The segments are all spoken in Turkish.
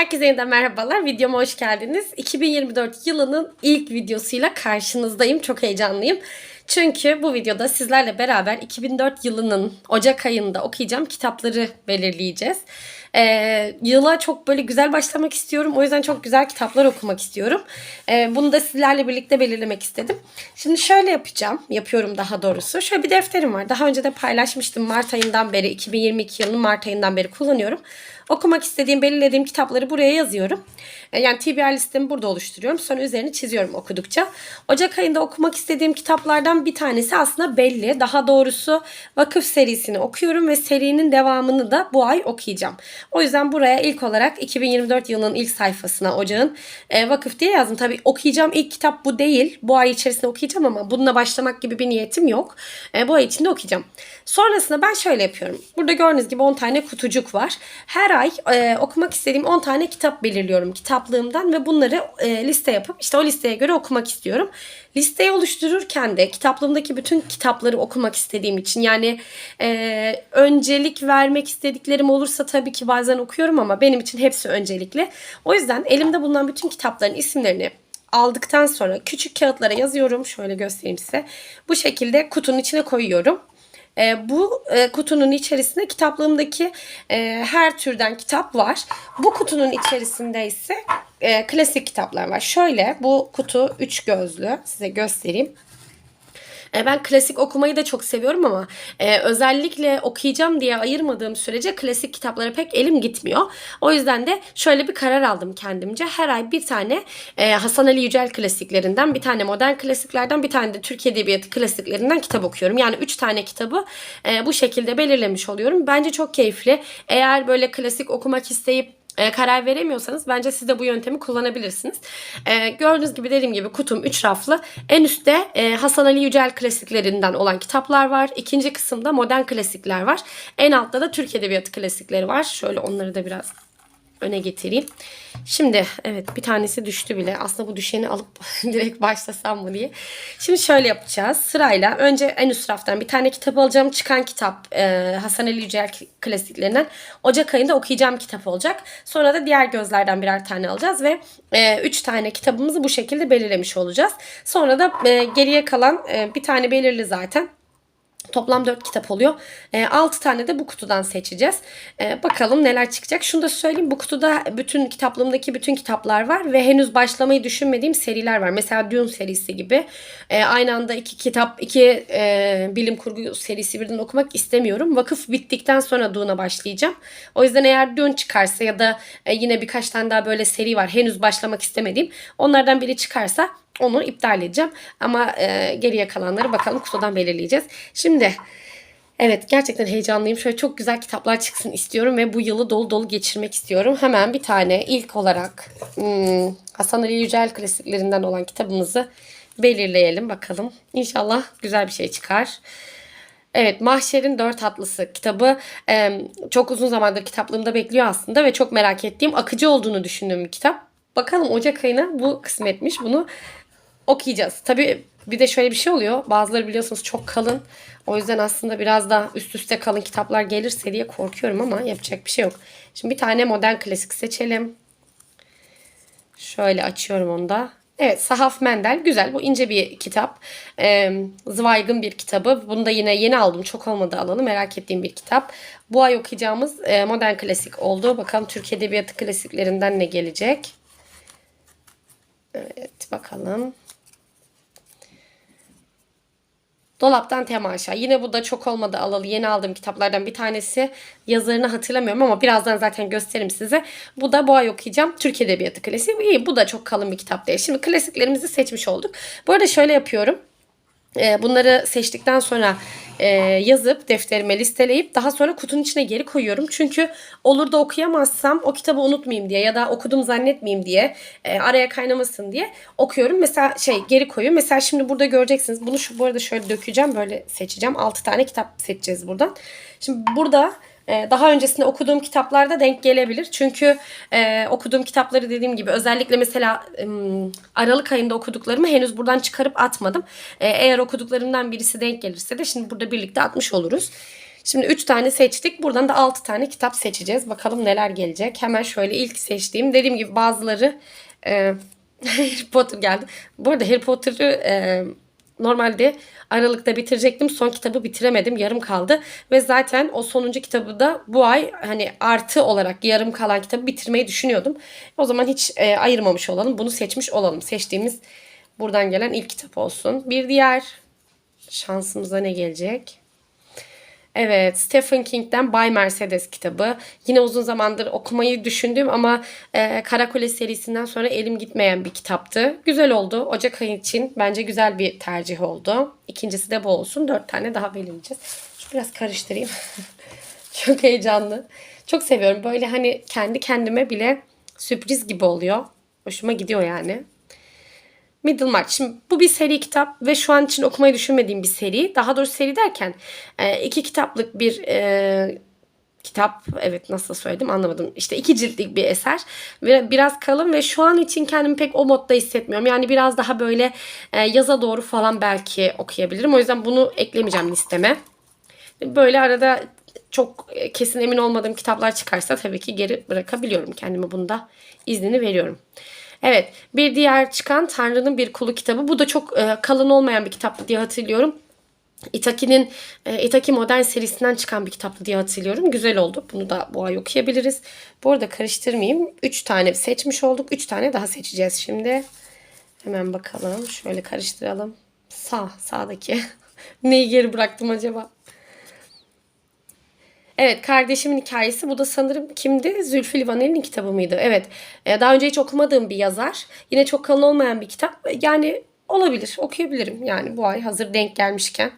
Herkese yeniden merhabalar. Videoma hoş geldiniz. 2024 yılının ilk videosuyla karşınızdayım. Çok heyecanlıyım. Çünkü bu videoda sizlerle beraber 2004 yılının Ocak ayında okuyacağım kitapları belirleyeceğiz. Ee, yıla çok böyle güzel başlamak istiyorum. O yüzden çok güzel kitaplar okumak istiyorum. Ee, bunu da sizlerle birlikte belirlemek istedim. Şimdi şöyle yapacağım. Yapıyorum daha doğrusu. Şöyle bir defterim var. Daha önce de paylaşmıştım. Mart ayından beri, 2022 yılının Mart ayından beri kullanıyorum. Okumak istediğim, belirlediğim kitapları buraya yazıyorum. Ee, Yani TBR listemi burada oluşturuyorum. Sonra üzerini çiziyorum okudukça. Ocak ayında okumak istediğim kitaplardan bir tanesi aslında belli. Daha doğrusu Vakıf serisini okuyorum ve serinin devamını da bu ay okuyacağım. O yüzden buraya ilk olarak 2024 yılının ilk sayfasına Ocağın e, Vakıf diye yazdım. Tabii okuyacağım ilk kitap bu değil. Bu ay içerisinde okuyacağım ama bununla başlamak gibi bir niyetim yok. E, bu ay içinde okuyacağım. Sonrasında ben şöyle yapıyorum. Burada gördüğünüz gibi 10 tane kutucuk var. Her ay e, okumak istediğim 10 tane kitap belirliyorum kitaplığımdan ve bunları e, liste yapıp işte o listeye göre okumak istiyorum. Listeyi oluştururken de kitaplığımdaki bütün kitapları okumak istediğim için yani e, öncelik vermek istediklerim olursa tabii ki bazen okuyorum ama benim için hepsi öncelikli. O yüzden elimde bulunan bütün kitapların isimlerini aldıktan sonra küçük kağıtlara yazıyorum. Şöyle göstereyim size. Bu şekilde kutunun içine koyuyorum. E, bu e, kutunun içerisinde kitaplığımdaki e, her türden kitap var. Bu kutunun içerisinde ise e, klasik kitaplar var. Şöyle bu kutu üç gözlü. Size göstereyim. E, Ben klasik okumayı da çok seviyorum ama e, özellikle okuyacağım diye ayırmadığım sürece klasik kitaplara pek elim gitmiyor. O yüzden de şöyle bir karar aldım kendimce. Her ay bir tane e, Hasan Ali Yücel klasiklerinden, bir tane modern klasiklerden, bir tane de Türk Edebiyatı klasiklerinden kitap okuyorum. Yani üç tane kitabı e, bu şekilde belirlemiş oluyorum. Bence çok keyifli. Eğer böyle klasik okumak isteyip e, karar veremiyorsanız bence siz de bu yöntemi kullanabilirsiniz. E, gördüğünüz gibi dediğim gibi kutum 3 raflı. En üstte e, Hasan Ali Yücel klasiklerinden olan kitaplar var. İkinci kısımda modern klasikler var. En altta da Türk Edebiyatı klasikleri var. Şöyle onları da biraz öne getireyim. Şimdi evet bir tanesi düştü bile. Aslında bu düşeni alıp direkt başlasam mı diye. Şimdi şöyle yapacağız. Sırayla önce en üst raftan bir tane kitap alacağım. Çıkan kitap e, Hasan Ali Yücel klasiklerinden. Ocak ayında okuyacağım kitap olacak. Sonra da diğer gözlerden birer tane alacağız ve 3 tane kitabımızı bu şekilde belirlemiş olacağız. Sonra da e, geriye kalan e, bir tane belirli zaten. Toplam 4 kitap oluyor. E, 6 tane de bu kutudan seçeceğiz. E, bakalım neler çıkacak. Şunu da söyleyeyim. Bu kutuda bütün kitaplığımdaki bütün kitaplar var ve henüz başlamayı düşünmediğim seriler var. Mesela Dune serisi gibi. E, aynı anda iki kitap, iki e, bilim kurgu serisi birden okumak istemiyorum. Vakıf bittikten sonra Dune'a başlayacağım. O yüzden eğer Dune çıkarsa ya da e, yine birkaç tane daha böyle seri var. Henüz başlamak istemediğim. Onlardan biri çıkarsa onu iptal edeceğim. Ama e, geriye kalanları bakalım kutudan belirleyeceğiz. Şimdi evet gerçekten heyecanlıyım. Şöyle çok güzel kitaplar çıksın istiyorum ve bu yılı dolu dolu geçirmek istiyorum. Hemen bir tane ilk olarak hmm, Hasan Ali Yücel klasiklerinden olan kitabımızı belirleyelim bakalım. İnşallah güzel bir şey çıkar. Evet Mahşer'in Dört Atlısı kitabı e, çok uzun zamandır kitaplığımda bekliyor aslında ve çok merak ettiğim akıcı olduğunu düşündüğüm bir kitap. Bakalım Ocak ayına bu kısmetmiş. Bunu okuyacağız. Tabii bir de şöyle bir şey oluyor. Bazıları biliyorsunuz çok kalın. O yüzden aslında biraz daha üst üste kalın kitaplar gelirse diye korkuyorum ama yapacak bir şey yok. Şimdi bir tane modern klasik seçelim. Şöyle açıyorum onu da. Evet Sahaf Mendel güzel bu ince bir kitap. Ee, Zweig'ın bir kitabı. Bunu da yine yeni aldım çok olmadı alalım merak ettiğim bir kitap. Bu ay okuyacağımız e, modern klasik oldu. Bakalım Türk Edebiyatı klasiklerinden ne gelecek. Evet bakalım. Dolaptan Temaşa. Yine bu da çok olmadı alalı. Yeni aldığım kitaplardan bir tanesi. Yazarını hatırlamıyorum ama birazdan zaten gösteririm size. Bu da ay okuyacağım. Türk Edebiyatı klasiği. İyi bu da çok kalın bir kitap değil. Şimdi klasiklerimizi seçmiş olduk. Bu arada şöyle yapıyorum. Ee, Bunları seçtikten sonra e, yazıp defterime listeleyip daha sonra kutunun içine geri koyuyorum. Çünkü olur da okuyamazsam o kitabı unutmayayım diye ya da okudum zannetmeyeyim diye e, araya kaynamasın diye okuyorum. Mesela şey geri koyuyorum. Mesela şimdi burada göreceksiniz. Bunu şu bu arada şöyle dökeceğim böyle seçeceğim. 6 tane kitap seçeceğiz buradan. Şimdi burada daha öncesinde okuduğum kitaplarda denk gelebilir. Çünkü e, okuduğum kitapları dediğim gibi özellikle mesela e, Aralık ayında okuduklarımı henüz buradan çıkarıp atmadım. E, eğer okuduklarımdan birisi denk gelirse de şimdi burada birlikte atmış oluruz. Şimdi 3 tane seçtik. Buradan da 6 tane kitap seçeceğiz. Bakalım neler gelecek. Hemen şöyle ilk seçtiğim. Dediğim gibi bazıları e, Harry Potter geldi. Bu arada Harry Potter'ı e, normalde Aralık'ta bitirecektim. Son kitabı bitiremedim. Yarım kaldı. Ve zaten o sonuncu kitabı da bu ay hani artı olarak yarım kalan kitabı bitirmeyi düşünüyordum. O zaman hiç e, ayırmamış olalım. Bunu seçmiş olalım. Seçtiğimiz buradan gelen ilk kitap olsun. Bir diğer şansımıza ne gelecek? Evet, Stephen King'den Bay Mercedes kitabı. Yine uzun zamandır okumayı düşündüğüm ama e, Karakule serisinden sonra elim gitmeyen bir kitaptı. Güzel oldu. Ocak ayı için bence güzel bir tercih oldu. İkincisi de bu olsun. Dört tane daha belirleyeceğiz. Şu biraz karıştırayım. Çok heyecanlı. Çok seviyorum. Böyle hani kendi kendime bile sürpriz gibi oluyor. Hoşuma gidiyor yani. Middlemarch. Şimdi bu bir seri kitap ve şu an için okumayı düşünmediğim bir seri. Daha doğrusu seri derken e, iki kitaplık bir e, kitap. Evet nasıl söyledim anlamadım. İşte iki ciltlik bir eser. Biraz kalın ve şu an için kendimi pek o modda hissetmiyorum. Yani biraz daha böyle e, yaza doğru falan belki okuyabilirim. O yüzden bunu eklemeyeceğim listeme. Böyle arada çok e, kesin emin olmadığım kitaplar çıkarsa tabii ki geri bırakabiliyorum kendime bunda iznini veriyorum. Evet bir diğer çıkan Tanrı'nın bir kulu kitabı. Bu da çok e, kalın olmayan bir kitaptı diye hatırlıyorum. Itaki'nin e, Itaki Modern serisinden çıkan bir kitaptı diye hatırlıyorum. Güzel oldu. Bunu da bu ay okuyabiliriz. Bu arada karıştırmayayım. 3 tane seçmiş olduk. 3 tane daha seçeceğiz şimdi. Hemen bakalım. Şöyle karıştıralım. Sağ, sağdaki. Neyi geri bıraktım acaba? Evet kardeşimin hikayesi bu da sanırım kimdi? Zülfü Livaneli'nin kitabı mıydı? Evet e, daha önce hiç okumadığım bir yazar. Yine çok kalın olmayan bir kitap. Yani olabilir okuyabilirim yani bu ay hazır denk gelmişken.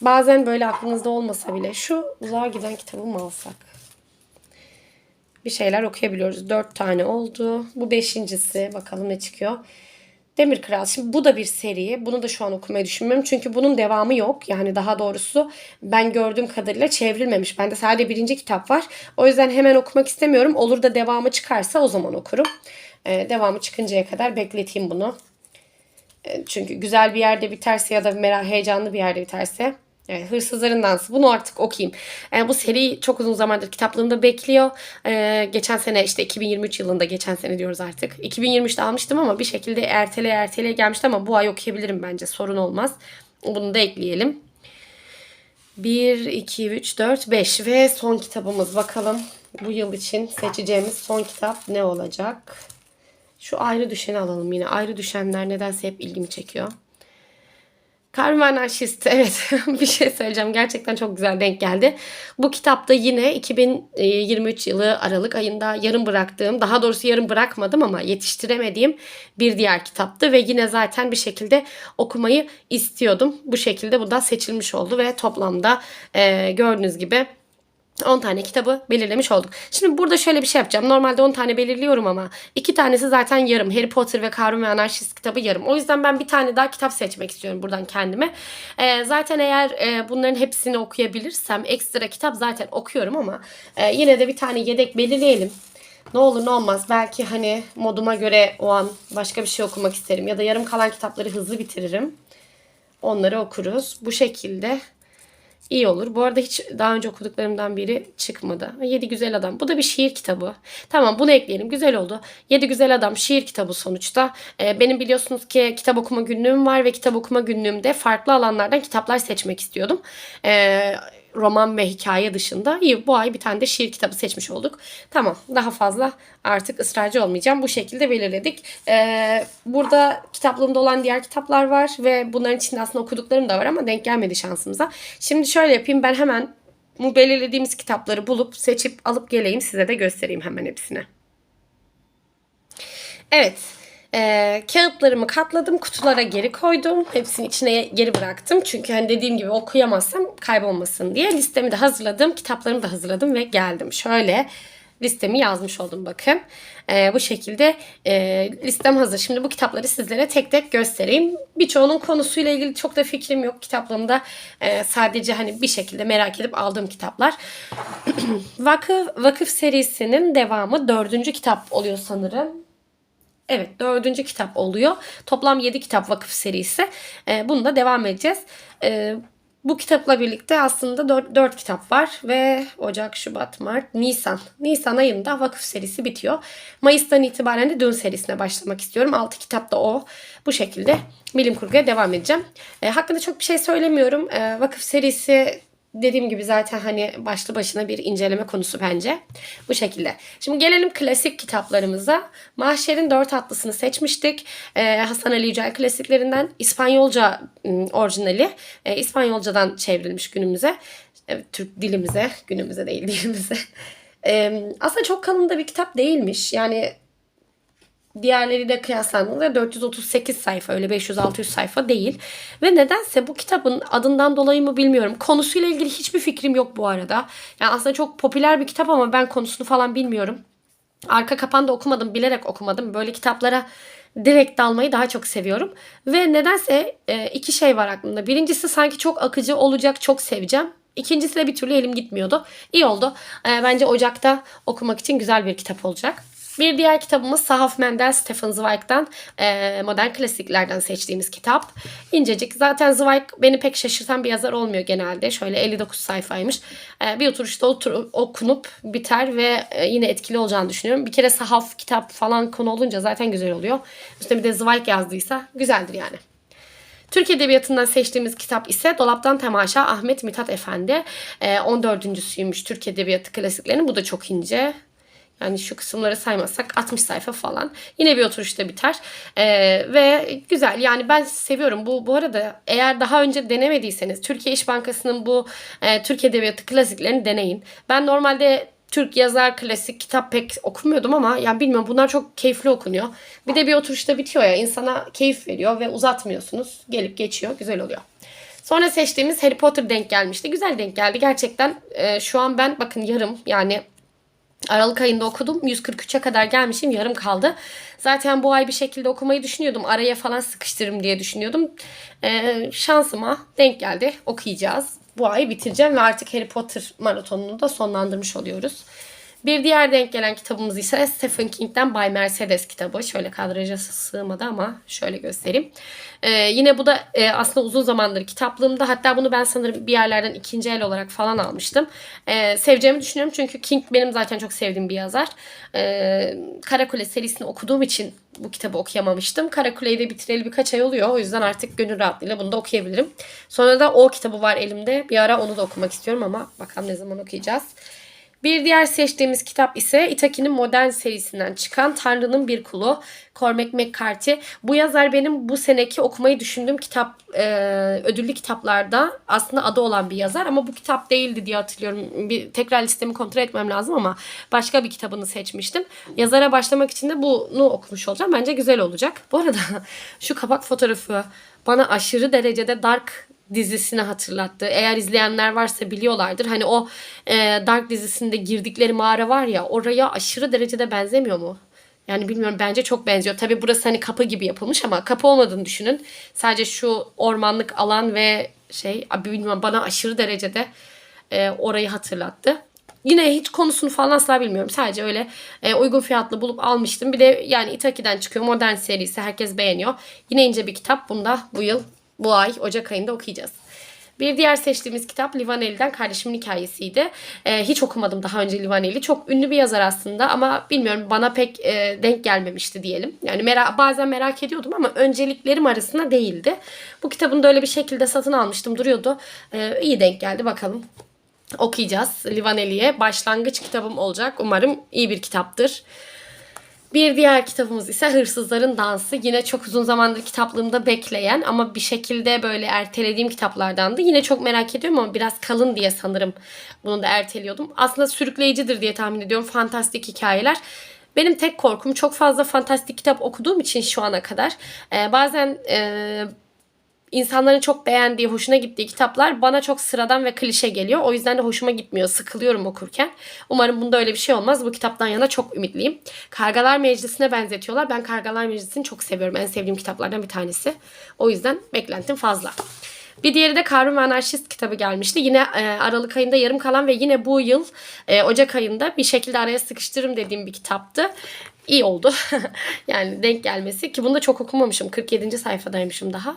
Bazen böyle aklınızda olmasa bile şu uzağa giden kitabı mı alsak? Bir şeyler okuyabiliyoruz. Dört tane oldu. Bu beşincisi. Bakalım ne çıkıyor. Demir Kral. Şimdi bu da bir seri. Bunu da şu an okumayı düşünmüyorum. Çünkü bunun devamı yok. Yani daha doğrusu ben gördüğüm kadarıyla çevrilmemiş. Bende sadece birinci kitap var. O yüzden hemen okumak istemiyorum. Olur da devamı çıkarsa o zaman okurum. Ee, devamı çıkıncaya kadar bekleteyim bunu. Ee, çünkü güzel bir yerde biterse ya da merak heyecanlı bir yerde biterse Evet, Hırsızların Dansı. Bunu artık okuyayım. Yani bu seri çok uzun zamandır kitaplığımda bekliyor. Ee, geçen sene işte 2023 yılında geçen sene diyoruz artık. 2023'te almıştım ama bir şekilde ertele ertele gelmişti ama bu ay okuyabilirim bence sorun olmaz. Bunu da ekleyelim. 1, 2, 3, 4, 5 ve son kitabımız. Bakalım bu yıl için seçeceğimiz son kitap ne olacak? Şu ayrı düşeni alalım yine. Ayrı düşenler nedense hep ilgimi çekiyor. Karma Anarşist. Evet bir şey söyleyeceğim. Gerçekten çok güzel denk geldi. Bu kitapta yine 2023 yılı Aralık ayında yarım bıraktığım, daha doğrusu yarım bırakmadım ama yetiştiremediğim bir diğer kitaptı. Ve yine zaten bir şekilde okumayı istiyordum. Bu şekilde bu da seçilmiş oldu ve toplamda e, gördüğünüz gibi 10 tane kitabı belirlemiş olduk. Şimdi burada şöyle bir şey yapacağım. Normalde 10 tane belirliyorum ama 2 tanesi zaten yarım. Harry Potter ve Karun ve Anarşist kitabı yarım. O yüzden ben bir tane daha kitap seçmek istiyorum buradan kendime. Ee, zaten eğer e, bunların hepsini okuyabilirsem ekstra kitap zaten okuyorum ama e, yine de bir tane yedek belirleyelim. Ne olur ne olmaz. Belki hani moduma göre o an başka bir şey okumak isterim. Ya da yarım kalan kitapları hızlı bitiririm. Onları okuruz. Bu şekilde iyi olur. Bu arada hiç daha önce okuduklarımdan biri çıkmadı. Yedi Güzel Adam. Bu da bir şiir kitabı. Tamam bunu ekleyelim. Güzel oldu. Yedi Güzel Adam şiir kitabı sonuçta. Ee, benim biliyorsunuz ki kitap okuma günlüğüm var ve kitap okuma günlüğümde farklı alanlardan kitaplar seçmek istiyordum. Ee, roman ve hikaye dışında iyi bu ay bir tane de şiir kitabı seçmiş olduk. Tamam daha fazla artık ısrarcı olmayacağım. Bu şekilde belirledik. Ee, burada kitaplığımda olan diğer kitaplar var ve bunların içinde aslında okuduklarım da var ama denk gelmedi şansımıza. Şimdi şöyle yapayım ben hemen bu belirlediğimiz kitapları bulup seçip alıp geleyim size de göstereyim hemen hepsini. Evet e, kağıtlarımı katladım. Kutulara geri koydum. Hepsini içine geri bıraktım. Çünkü hani dediğim gibi okuyamazsam kaybolmasın diye. Listemi de hazırladım. Kitaplarımı da hazırladım ve geldim. Şöyle listemi yazmış oldum bakın. E, bu şekilde e, listem hazır. Şimdi bu kitapları sizlere tek tek göstereyim. Birçoğunun konusuyla ilgili çok da fikrim yok. Kitaplığımda e, sadece hani bir şekilde merak edip aldığım kitaplar. Vakıf, Vakıf serisinin devamı dördüncü kitap oluyor sanırım. Evet dördüncü kitap oluyor. Toplam 7 kitap vakıf serisi. Ee, bunu da devam edeceğiz. Ee, Bu kitapla birlikte aslında 4, 4 kitap var ve Ocak, Şubat, Mart, Nisan. Nisan ayında vakıf serisi bitiyor. Mayıs'tan itibaren de Dün serisine başlamak istiyorum. 6 kitap da o. Bu şekilde bilim kurguya devam edeceğim. E, hakkında çok bir şey söylemiyorum. E, vakıf serisi dediğim gibi zaten hani başlı başına bir inceleme konusu bence. Bu şekilde. Şimdi gelelim klasik kitaplarımıza. Mahşer'in dört atlısını seçmiştik. Ee, Hasan Ali Yücel klasiklerinden İspanyolca orijinali. Ee, İspanyolcadan çevrilmiş günümüze. Evet, Türk dilimize. Günümüze değil dilimize. Ee, aslında çok kalın da bir kitap değilmiş. Yani diğerleriyle kıyaslandığında 438 sayfa öyle 500-600 sayfa değil. Ve nedense bu kitabın adından dolayı mı bilmiyorum. Konusuyla ilgili hiçbir fikrim yok bu arada. Yani aslında çok popüler bir kitap ama ben konusunu falan bilmiyorum. Arka kapağını da okumadım, bilerek okumadım. Böyle kitaplara direkt dalmayı daha çok seviyorum. Ve nedense e, iki şey var aklımda. Birincisi sanki çok akıcı olacak, çok seveceğim. İkincisi de bir türlü elim gitmiyordu. İyi oldu. E, bence Ocak'ta okumak için güzel bir kitap olacak. Bir diğer kitabımız Sahaf Mendel, Stefan Zweig'dan e, modern klasiklerden seçtiğimiz kitap. İncecik. Zaten Zweig beni pek şaşırtan bir yazar olmuyor genelde. Şöyle 59 sayfaymış. E, bir oturuşta otur, okunup biter ve e, yine etkili olacağını düşünüyorum. Bir kere sahaf kitap falan konu olunca zaten güzel oluyor. Üstüne bir de Zweig yazdıysa güzeldir yani. Türk Edebiyatı'ndan seçtiğimiz kitap ise Dolaptan Temaşa Ahmet Mithat Efendi. E, 14.süymüş Türk Edebiyatı klasiklerinin. Bu da çok ince. Yani şu kısımları saymazsak 60 sayfa falan. Yine bir oturuşta biter. Ee, ve güzel yani ben seviyorum. Bu bu arada eğer daha önce denemediyseniz Türkiye İş Bankası'nın bu e, Türk Edebiyatı klasiklerini deneyin. Ben normalde Türk yazar klasik kitap pek okumuyordum ama yani bilmiyorum bunlar çok keyifli okunuyor. Bir de bir oturuşta bitiyor ya insana keyif veriyor ve uzatmıyorsunuz. Gelip geçiyor güzel oluyor. Sonra seçtiğimiz Harry Potter denk gelmişti. Güzel denk geldi gerçekten. e, şu an ben bakın yarım yani Aralık ayında okudum. 143'e kadar gelmişim. Yarım kaldı. Zaten bu ay bir şekilde okumayı düşünüyordum. Araya falan sıkıştırırım diye düşünüyordum. Ee, şansıma denk geldi. Okuyacağız. Bu ay bitireceğim ve artık Harry Potter maratonunu da sonlandırmış oluyoruz. Bir diğer denk gelen kitabımız ise Stephen King'den Bay Mercedes kitabı. Şöyle kadraja sığmadı ama şöyle göstereyim. Ee, yine bu da e, aslında uzun zamandır kitaplığımda. Hatta bunu ben sanırım bir yerlerden ikinci el olarak falan almıştım. Ee, seveceğimi düşünüyorum çünkü King benim zaten çok sevdiğim bir yazar. Ee, Karakule serisini okuduğum için bu kitabı okuyamamıştım. Karakule'yi de bitireli birkaç ay oluyor. O yüzden artık gönül rahatlığıyla bunu da okuyabilirim. Sonra da o kitabı var elimde. Bir ara onu da okumak istiyorum ama bakalım ne zaman okuyacağız. Bir diğer seçtiğimiz kitap ise Itaki'nin modern serisinden çıkan Tanrı'nın Bir Kulu Cormac McCarthy. Bu yazar benim bu seneki okumayı düşündüğüm kitap e, ödüllü kitaplarda aslında adı olan bir yazar ama bu kitap değildi diye hatırlıyorum. Bir tekrar listemi kontrol etmem lazım ama başka bir kitabını seçmiştim. Yazara başlamak için de bunu okumuş olacağım. Bence güzel olacak. Bu arada şu kapak fotoğrafı bana aşırı derecede Dark dizisini hatırlattı. Eğer izleyenler varsa biliyorlardır. Hani o e, Dark dizisinde girdikleri mağara var ya oraya aşırı derecede benzemiyor mu? Yani bilmiyorum bence çok benziyor. Tabi burası hani kapı gibi yapılmış ama kapı olmadığını düşünün. Sadece şu ormanlık alan ve şey bilmiyorum bana aşırı derecede e, orayı hatırlattı. Yine hiç konusunu falan asla bilmiyorum. Sadece öyle e, uygun fiyatlı bulup almıştım. Bir de yani Itaki'den çıkıyor. Modern serisi. Herkes beğeniyor. Yine ince bir kitap. Bunu da bu yıl, bu ay, Ocak ayında okuyacağız. Bir diğer seçtiğimiz kitap Livaneli'den Kardeşimin Hikayesiydi. Ee, hiç okumadım daha önce Livaneli. Çok ünlü bir yazar aslında ama bilmiyorum bana pek e, denk gelmemişti diyelim. Yani merak, bazen merak ediyordum ama önceliklerim arasında değildi. Bu kitabını da öyle bir şekilde satın almıştım duruyordu. Ee, iyi denk geldi bakalım okuyacağız Livaneli'ye. Başlangıç kitabım olacak. Umarım iyi bir kitaptır. Bir diğer kitabımız ise Hırsızların Dansı. Yine çok uzun zamandır kitaplığımda bekleyen ama bir şekilde böyle ertelediğim kitaplardandı. Yine çok merak ediyorum ama biraz kalın diye sanırım bunu da erteliyordum. Aslında sürükleyicidir diye tahmin ediyorum. Fantastik hikayeler. Benim tek korkum çok fazla fantastik kitap okuduğum için şu ana kadar e, bazen e, insanların çok beğendiği, hoşuna gittiği kitaplar bana çok sıradan ve klişe geliyor. O yüzden de hoşuma gitmiyor. Sıkılıyorum okurken. Umarım bunda öyle bir şey olmaz. Bu kitaptan yana çok ümitliyim. Kargalar Meclisi'ne benzetiyorlar. Ben Kargalar Meclisi'ni çok seviyorum. En sevdiğim kitaplardan bir tanesi. O yüzden beklentim fazla. Bir diğeri de Karun ve Anarşist kitabı gelmişti. Yine e, Aralık ayında yarım kalan ve yine bu yıl e, Ocak ayında bir şekilde araya sıkıştırırım dediğim bir kitaptı. İyi oldu. yani denk gelmesi ki bunu da çok okumamışım. 47. sayfadaymışım daha.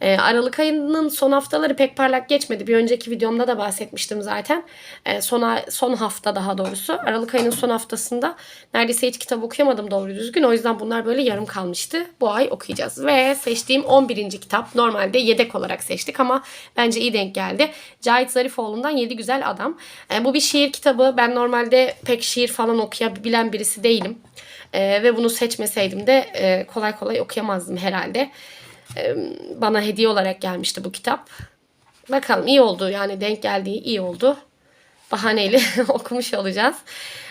Ee, Aralık ayının son haftaları pek parlak geçmedi. Bir önceki videomda da bahsetmiştim zaten. Ee, son, son hafta daha doğrusu. Aralık ayının son haftasında neredeyse hiç kitap okuyamadım doğru düzgün. O yüzden bunlar böyle yarım kalmıştı. Bu ay okuyacağız. Ve seçtiğim 11. kitap normalde yedek olarak seçtik ama bence iyi denk geldi. Cahit Zarifoğlu'ndan Yedi Güzel Adam. Ee, bu bir şiir kitabı. Ben normalde pek şiir falan okuyabilen birisi değilim. Ee, ve bunu seçmeseydim de e, kolay kolay okuyamazdım herhalde. Ee, bana hediye olarak gelmişti bu kitap. Bakalım iyi oldu yani denk geldiği iyi oldu. Bahaneyle okumuş olacağız.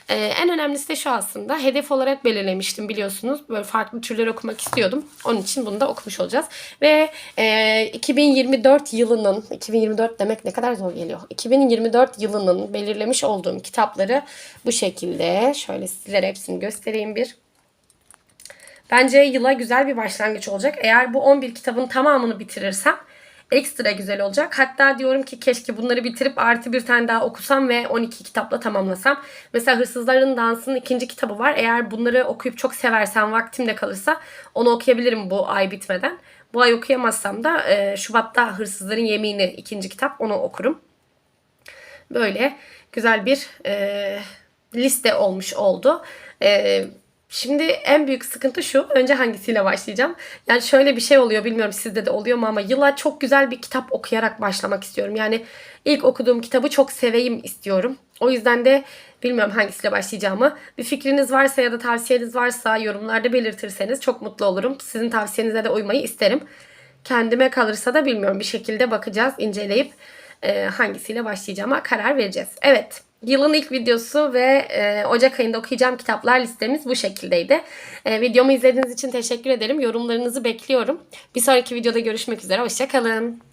Ee, en önemlisi de şu aslında hedef olarak belirlemiştim biliyorsunuz. Böyle farklı türler okumak istiyordum. Onun için bunu da okumuş olacağız. Ve e, 2024 yılının, 2024 demek ne kadar zor geliyor. 2024 yılının belirlemiş olduğum kitapları bu şekilde. Şöyle sizlere hepsini göstereyim bir. Bence yıla güzel bir başlangıç olacak. Eğer bu 11 kitabın tamamını bitirirsem ekstra güzel olacak. Hatta diyorum ki keşke bunları bitirip artı bir tane daha okusam ve 12 kitapla tamamlasam. Mesela Hırsızların Dansı'nın ikinci kitabı var. Eğer bunları okuyup çok seversem vaktim de kalırsa onu okuyabilirim bu ay bitmeden. Bu ay okuyamazsam da e, Şubat'ta Hırsızların Yemini ikinci kitap onu okurum. Böyle güzel bir e, liste olmuş oldu. E, şimdi en büyük sıkıntı şu. Önce hangisiyle başlayacağım? Yani şöyle bir şey oluyor. Bilmiyorum sizde de oluyor mu ama yıla çok güzel bir kitap okuyarak başlamak istiyorum. Yani ilk okuduğum kitabı çok seveyim istiyorum. O yüzden de bilmiyorum hangisiyle başlayacağımı. Bir fikriniz varsa ya da tavsiyeniz varsa yorumlarda belirtirseniz çok mutlu olurum. Sizin tavsiyenize de uymayı isterim. Kendime kalırsa da bilmiyorum bir şekilde bakacağız, inceleyip e, hangisiyle başlayacağıma karar vereceğiz. Evet. Yılın ilk videosu ve e, Ocak ayında okuyacağım kitaplar listemiz bu şekildeydi. E, videomu izlediğiniz için teşekkür ederim. Yorumlarınızı bekliyorum. Bir sonraki videoda görüşmek üzere. Hoşçakalın.